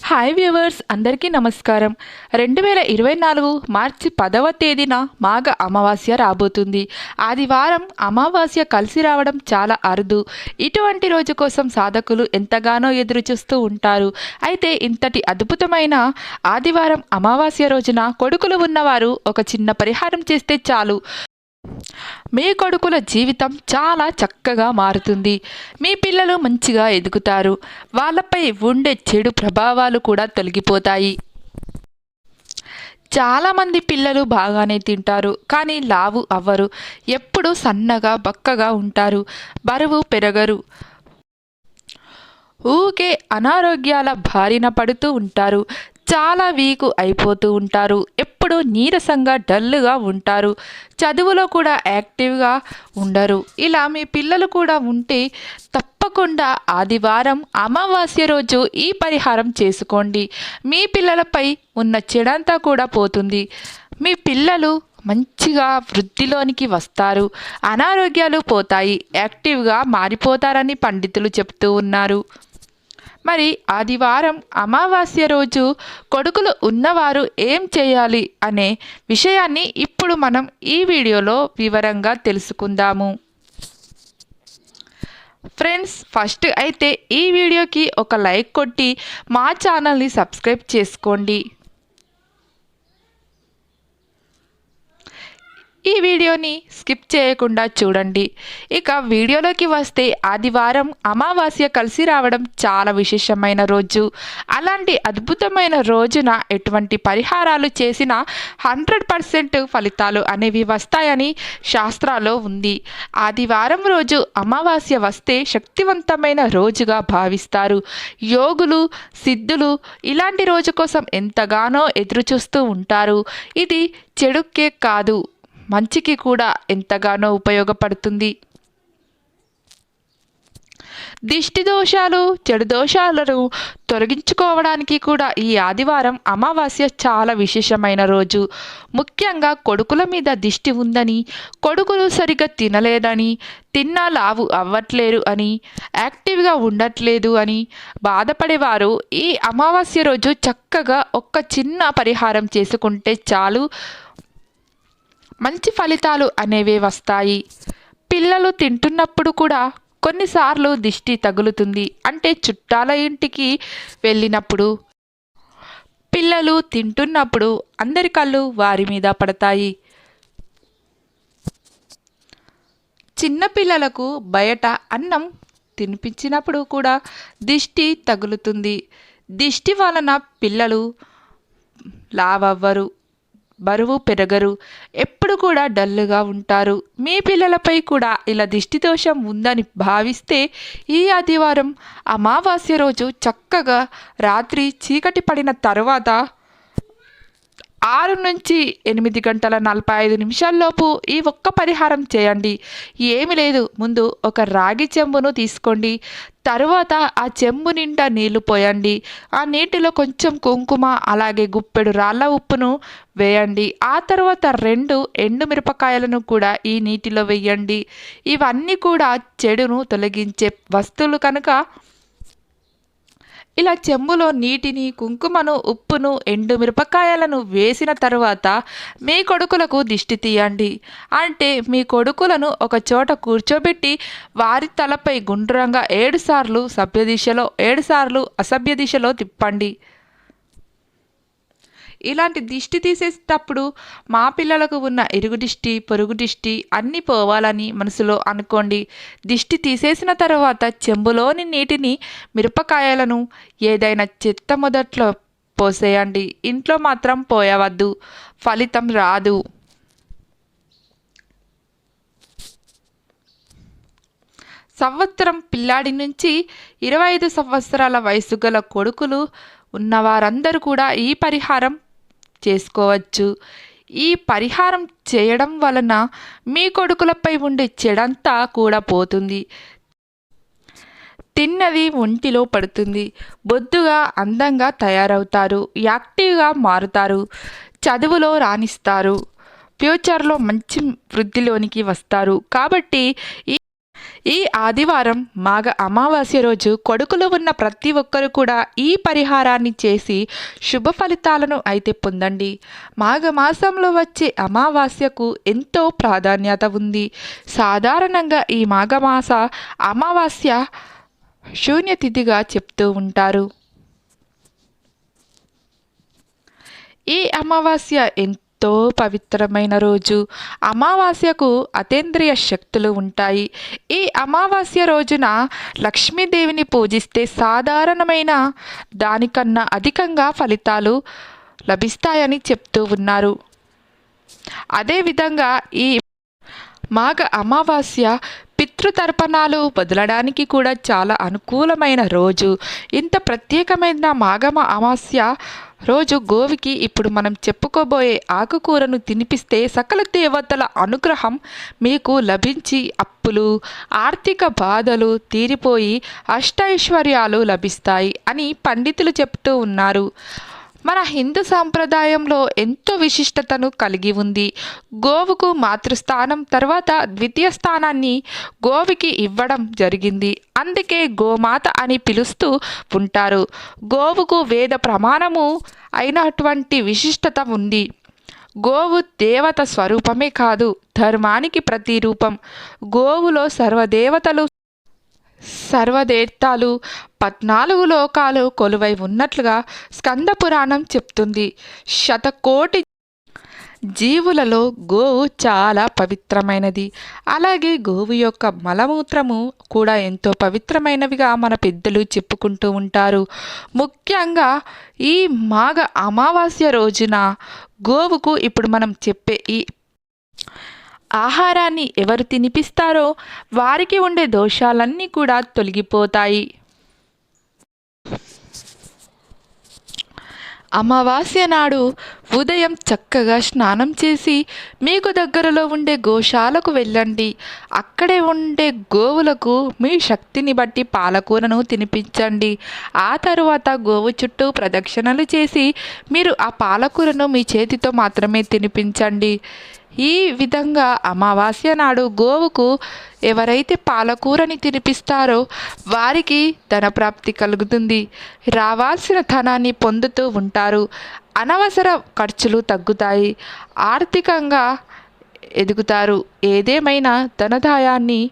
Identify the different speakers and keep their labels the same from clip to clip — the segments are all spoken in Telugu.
Speaker 1: హాయ్ వ్యూవర్స్ అందరికీ నమస్కారం. రెండు వేల ఇరవై నాలుగు మార్చి పదవ తేదీన మాఘ అమావాస్య రాబోతుంది. ఆదివారం అమావాస్య కలిసి రావడం చాలా అరుదు. ఇటువంటి రోజు కోసం సాధకులు ఎంతగానో ఎదురు చూస్తూ ఉంటారు. అయితే ఇంతటి అద్భుతమైన ఆదివారం అమావాస్య రోజున కొడుకులు ఉన్నవారు ఒక చిన్న పరిహారం చేస్తే చాలు. మీ కొడుకుల జీవితం చాలా చక్కగా మారుతుంది. మీ పిల్లలు మంచిగా ఎదుగుతారు. వాళ్ళపై ఉండే చెడు ప్రభావాలు కూడా తొలగిపోతాయి. చాలామంది పిల్లలు బాగానే తింటారు కానీ లావు అవ్వరు. ఎప్పుడు సన్నగా బక్కగా ఉంటారు. బరువు పెరగరు. ఊకే అనారోగ్యాల బారిన పడుతూ ఉంటారు. చాలా వీకు అయిపోతూ ఉంటారు. ఎప్పుడు నీరసంగా డల్గా ఉంటారు. చదువులో కూడా యాక్టివ్గా ఉండరు. ఇలా మీ పిల్లలు కూడా ఉంటే తప్పకుండా ఆదివారం అమావాస్య రోజు ఈ పరిహారం చేసుకోండి. మీ పిల్లలపై ఉన్న చెడంతా కూడా పోతుంది. మీ పిల్లలు మంచిగా వృద్ధిలోనికి వస్తారు. అనారోగ్యాలు పోతాయి. యాక్టివ్గా మారిపోతారని పండితులు చెప్తూ ఉన్నారు. మరి ఆదివారం అమావాస్య రోజు కొడుకులు ఉన్నవారు ఏం చేయాలి అనే విషయాన్ని ఇప్పుడు మనం ఈ వీడియోలో వివరంగా తెలుసుకుందాము. ఫ్రెండ్స్ ఫస్ట్ అయితే ఈ వీడియోకి ఒక లైక్ కొట్టి మా ఛానల్ని సబ్స్క్రైబ్ చేసుకోండి. ఈ వీడియోని స్కిప్ చేయకుండా చూడండి. ఇక వీడియోలోకి వస్తే ఆదివారం అమావాస్య కలిసి రావడం చాలా విశేషమైన రోజు. అలాంటి అద్భుతమైన రోజున ఎటువంటి పరిహారాలు చేసినా హండ్రెడ్ పర్సెంట్ ఫలితాలు అనేవి వస్తాయని శాస్త్రాల్లో ఉంది. ఆదివారం రోజు అమావాస్య వస్తే శక్తివంతమైన రోజుగా భావిస్తారు. యోగులు సిద్ధులు ఇలాంటి రోజు కోసం ఎంతగానో ఎదురుచూస్తూ ఉంటారు. ఇది చెడుకే కాదు. మంచికి కూడా ఎంతగానో ఉపయోగపడుతుంది. దిష్టి దోషాలు చెడు దోషాలను తొలగించుకోవడానికి కూడా ఈ ఆదివారం అమావాస్య చాలా విశేషమైన రోజు. ముఖ్యంగా కొడుకుల మీద దిష్టి ఉందని కొడుకులు సరిగ్గా తినలేదని తిన్నా లావు అవ్వట్లేరు అని యాక్టివ్గా ఉండట్లేదు అని బాధపడేవారు. ఈ అమావాస్య రోజు చక్కగా ఒక్క చిన్న పరిహారం చేసుకుంటే చాలు. మంచి ఫలితాలు అనేవి వస్తాయి. పిల్లలు తింటున్నప్పుడు కూడా కొన్నిసార్లు దిష్టి తగులుతుంది. అంటే చుట్టాల ఇంటికి వెళ్ళినప్పుడు పిల్లలు తింటున్నప్పుడు అందరి కళ్ళు వారి మీద పడతాయి. చిన్నపిల్లలకు బయట అన్నం తినిపించినప్పుడు కూడా దిష్టి తగులుతుంది. దిష్టి వలన పిల్లలు లావవ్వరు. బరువు పెరగరు. ఎప్పుడు కూడా డల్లుగా ఉంటారు. మీ పిల్లలపై కూడా ఇలా దిష్టి దోషం ఉందని భావిస్తే ఈ ఆదివారం అమావాస్య రోజు చక్కగా రాత్రి చీకటి పడిన తర్వాత ఆరు నుంచి ఎనిమిది గంటల నలభై ఐదు నిమిషాల్లోపు ఈ ఒక్క పరిహారం చేయండి. ఏమి లేదు. ముందు ఒక రాగి చెంబును తీసుకోండి. తరువాత ఆ చెంబు నిండా నీళ్ళు పోయండి. ఆ నీటిలో కొంచెం కుంకుమ అలాగే గుప్పెడు రాళ్ళ ఉప్పును వేయండి. ఆ తర్వాత రెండు ఎండు మిరపకాయలను కూడా ఈ నీటిలో వేయండి. ఇవన్నీ కూడా చెడును తొలగించే వస్తువులు కనుక ఇలా చెంబులో నీటిని కుంకుమను ఉప్పును ఎండు మిరపకాయలను వేసిన తరువాత మీ కొడుకులకు దిష్టి తీయండి. అంటే మీ కొడుకులను ఒక చోట కూర్చోబెట్టి వారి తలపై గుండ్రంగా ఏడుసార్లు సభ్య దిశలో ఏడుసార్లు అసభ్య దిశలో తిప్పండి. ఇలాంటి దిష్టి తీసేటప్పుడు మా పిల్లలకు ఉన్న ఇరుగు దిష్టి పొరుగు దిష్టి అన్నీ పోవాలని మనసులో అనుకోండి. దిష్టి తీసేసిన తర్వాత చెంబులోని నీటిని మిరపకాయలను ఏదైనా చెత్త మొదట్లో పోసేయండి. ఇంట్లో మాత్రం పోయవద్దు. ఫలితం రాదు. సంవత్సరం పిల్లాడి నుంచి ఇరవై ఐదు సంవత్సరాల వయసు గల కొడుకులు ఉన్నవారందరూ కూడా ఈ పరిహారం చేసుకోవచ్చు. ఈ పరిహారం చేయడం వలన మీ కొడుకులపై ఉండే చెడంతా కూడా పోతుంది. తిన్నది ఒంటిలో పడుతుంది. బొద్దుగా అందంగా తయారవుతారు. యాక్టివ్గా మారుతారు. చదువులో రాణిస్తారు. ఫ్యూచర్లో మంచి వృద్ధిలోనికి వస్తారు. కాబట్టి ఈ ఆదివారం మాఘ అమావాస్య రోజు కొడుకులు ఉన్న ప్రతి ఒక్కరు కూడా ఈ పరిహారాన్ని చేసి శుభ ఫలితాలను అయితే పొందండి. మాఘ మాసంలో వచ్చే అమావాస్యకు ఎంతో ప్రాధాన్యత ఉంది. సాధారణంగా ఈ మాఘమాస అమావాస్య శూన్యతిథిగా చెప్తూ ఉంటారు. ఈ అమావాస్య ఎంత ఎంతో పవిత్రమైన రోజు. అమావాస్యకు అతేంద్రియ శక్తులు ఉంటాయి. ఈ అమావాస్య రోజున లక్ష్మీదేవిని పూజిస్తే సాధారణమైన దానికన్నా అధికంగా ఫలితాలు లభిస్తాయని చెప్తూ ఉన్నారు. అదేవిధంగా ఈ మాఘ అమావాస్య పితృతర్పణాలు వదలడానికి కూడా చాలా అనుకూలమైన రోజు. ఇంత ప్రత్యేకమైన మాఘమ అమావాస్య రోజు గోవికి ఇప్పుడు మనం చెప్పుకోబోయే ఆకుకూరను తినిపిస్తే సకల దేవతల అనుగ్రహం మీకు లభించి అప్పులు ఆర్థిక బాధలు తీరిపోయి అష్టైశ్వర్యాలు లభిస్తాయి అని పండితులు చెప్తూ ఉన్నారు. మన హిందూ సాంప్రదాయంలో ఎంతో విశిష్టతను కలిగి ఉంది. గోవుకు మాతృస్థానం తర్వాత ద్వితీయ స్థానాన్ని గోవుకి ఇవ్వడం జరిగింది. అందుకే గోమాత అని పిలుస్తూ ఉంటారు. గోవుకు వేద ప్రమాణము అయినటువంటి విశిష్టత ఉంది. గోవు దేవత స్వరూపమే కాదు ధర్మానికి ప్రతిరూపం. గోవులో సర్వదేవతలు సర్వదేవతలు పద్నాలుగు లోకాలు కొలువై ఉన్నట్లుగా స్కంద పురాణం చెప్తుంది. శతకోటి జీవులలో గోవు చాలా పవిత్రమైనది. అలాగే గోవు యొక్క మలమూత్రము కూడా ఎంతో పవిత్రమైనవిగా మన పెద్దలు చెప్పుకుంటూ ఉంటారు. ముఖ్యంగా ఈ మాఘ అమావాస్య రోజున గోవుకు ఇప్పుడు మనం చెప్పే ఈ ఆహారాన్ని ఎవరు తినిపిస్తారో వారికి ఉండే దోషాలన్నీ కూడా తొలగిపోతాయి. అమావాస్య నాడు ఉదయం చక్కగా స్నానం చేసి మీకు దగ్గరలో ఉండే గోశాలకు వెళ్ళండి. అక్కడే ఉండే గోవులకు మీ శక్తిని బట్టి పాలకూరను తినిపించండి. ఆ తరువాత గోవు చుట్టూ ప్రదక్షిణలు చేసి మీరు ఆ పాలకూరను మీ చేతితో మాత్రమే తినిపించండి. ఈ విధంగా అమావాస్య నాడు గోవుకు ఎవరైతే పాలకూరని తినిపిస్తారో వారికి ధనప్రాప్తి కలుగుతుంది. రావాల్సిన ధనాన్ని పొందుతూ ఉంటారు. అనవసర ఖర్చులు తగ్గుతాయి. ఆర్థికంగా ఎదుగుతారు. ఏదేమైనా ధనదాయాన్ని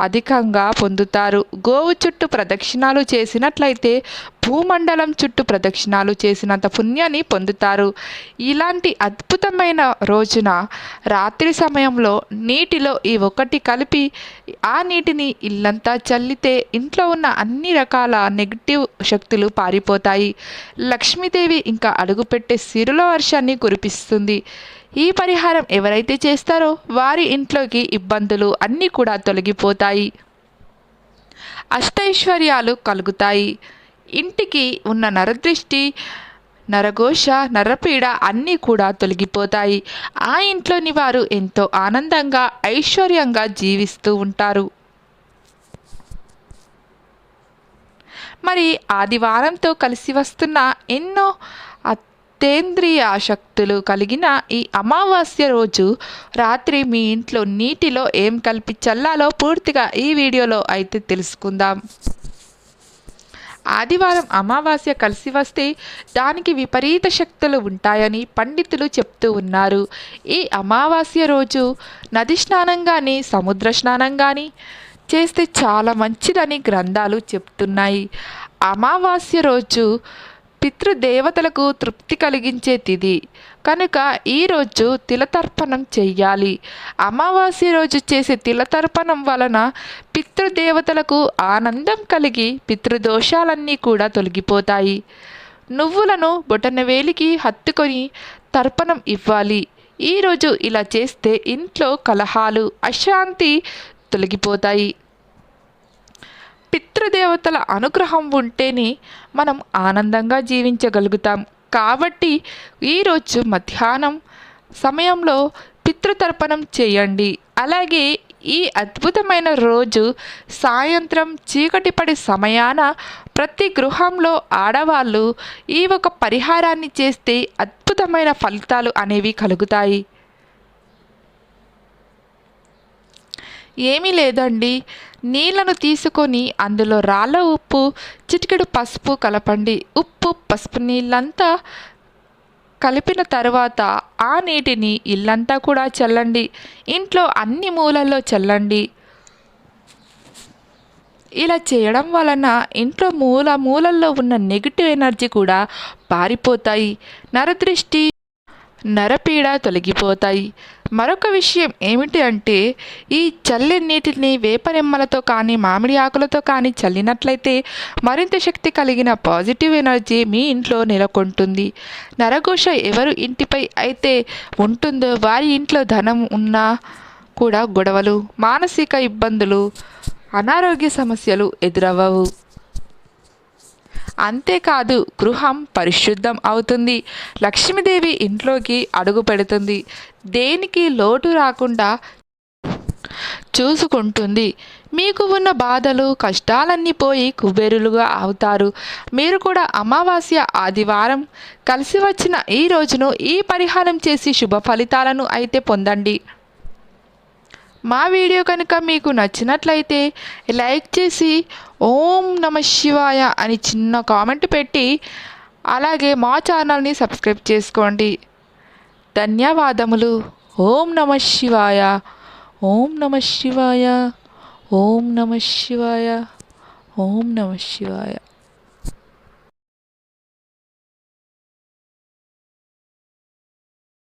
Speaker 1: అధికంగా పొందుతారు. గోవు చుట్టూ ప్రదక్షిణాలు చేసినట్లయితే భూమండలం చుట్టూ ప్రదక్షిణాలు చేసినంత పుణ్యాన్ని పొందుతారు. ఇలాంటి అద్భుతమైన రోజున రాత్రి సమయంలో నీటిలో ఈ ఒకటి కలిపి ఆ నీటిని ఇల్లంతా చల్లితే ఇంట్లో ఉన్న అన్ని రకాల నెగిటివ్ శక్తులు పారిపోతాయి. లక్ష్మీదేవి ఇంకా అడుగుపెట్టే సిరుల వర్షాన్ని కురిపిస్తుంది. ఈ పరిహారం ఎవరైతే చేస్తారో వారి ఇంట్లోకి ఇబ్బందులు అన్నీ కూడా తొలగిపోతాయి. అష్టైశ్వర్యాలు కలుగుతాయి. ఇంటికి ఉన్న నరదృష్టి నరఘోష నరపీడ అన్నీ కూడా తొలగిపోతాయి. ఆ ఇంట్లోని వారు ఎంతో ఆనందంగా ఐశ్వర్యంగా జీవిస్తూ ఉంటారు. మరి ఆదివారంతో కలిసి వస్తున్న ఎన్నో అతేంద్రియ ఆసక్తులు కలిగిన ఈ అమావాస్య రోజు రాత్రి మీ ఇంట్లో నీటిలో ఏం కలిపి చల్లాలో పూర్తిగా ఈ వీడియోలో అయితే తెలుసుకుందాం. ఆదివారం అమావాస్య కలిసి వస్తే దానికి విపరీత శక్తులు ఉంటాయని పండితులు చెప్తూ ఉన్నారు. ఈ అమావాస్య రోజు నది స్నానం కానీ సముద్ర స్నానం కానీ చేస్తే చాలా మంచిదని గ్రంథాలు చెప్తున్నాయి. అమావాస్య రోజు పితృదేవతలకు తృప్తి కలిగించే తిథి కనుక ఈరోజు తిలతర్పణం చెయ్యాలి. అమావాస్య రోజు చేసే తిలతర్పణం వలన పితృదేవతలకు ఆనందం కలిగి పితృదోషాలన్నీ కూడా తొలగిపోతాయి. నువ్వులను బొటనవేలికి హత్తుకొని తర్పణం ఇవ్వాలి. ఈరోజు ఇలా చేస్తే ఇంట్లో కలహాలు అశాంతి తొలగిపోతాయి. పితృదేవతల అనుగ్రహం ఉంటేనే మనం ఆనందంగా జీవించగలుగుతాం. కాబట్టి ఈరోజు మధ్యాహ్నం సమయంలో పితృతర్పణం చేయండి. అలాగే ఈ అద్భుతమైన రోజు సాయంత్రం చీకటి పడే సమయాన ప్రతి గృహంలో ఆడవాళ్ళు ఈ ఒక పరిహారాన్ని చేస్తే అద్భుతమైన ఫలితాలు అనేవి కలుగుతాయి. ఏమీ లేదండి. నీళ్ళను తీసుకొని అందులో రాళ్ళ ఉప్పు చిటికెడు పసుపు కలపండి. ఉప్పు పసుపు నీళ్ళంతా కలిపిన తర్వాత ఆ నీటిని ఇల్లంతా కూడా చల్లండి. ఇంట్లో అన్ని మూలల్లో చల్లండి. ఇలా చేయడం వలన ఇంట్లో మూల మూలల్లో ఉన్న నెగిటివ్ ఎనర్జీ కూడా పారిపోతాయి. నరదృష్టి నరపీడ తొలగిపోతాయి. మరొక విషయం ఏమిటి అంటే ఈ చల్లి నీటిని వేపరెమ్మలతో కానీ మామిడి ఆకులతో కానీ చల్లినట్లయితే మరింత శక్తి కలిగిన పాజిటివ్ ఎనర్జీ మీ ఇంట్లో నెలకొంటుంది. నరఘోష ఎవరు ఇంటిపై అయితే ఉంటుందో వారి ఇంట్లో ధనం ఉన్నా కూడా గొడవలు మానసిక ఇబ్బందులు అనారోగ్య సమస్యలు ఎదురవ్వవు. అంతేకాదు గృహం పరిశుద్ధం అవుతుంది. లక్ష్మీదేవి ఇంట్లోకి అడుగు పెడుతుంది. దేనికి లోటు రాకుండా చూసుకుంటుంది. మీకు ఉన్న బాధలు కష్టాలన్నీ పోయి కుబేరులుగా అవుతారు. మీరు కూడా అమావాస్య ఆదివారం కలిసి వచ్చిన ఈ రోజును ఈ పరిహారం చేసి శుభ ఫలితాలను అయితే పొందండి. మా వీడియో కనుక మీకు నచ్చినట్లయితే లైక్ చేసి ఓం నమ శివాయ అని చిన్న కామెంట్ పెట్టి అలాగే మా ఛానల్ని సబ్స్క్రైబ్ చేసుకోండి. ధన్యవాదములు. ఓం నమ శివాయ. ఓం నమ శివాయ. ఓం నమ శివాయ. ఓం నమ శివాయ.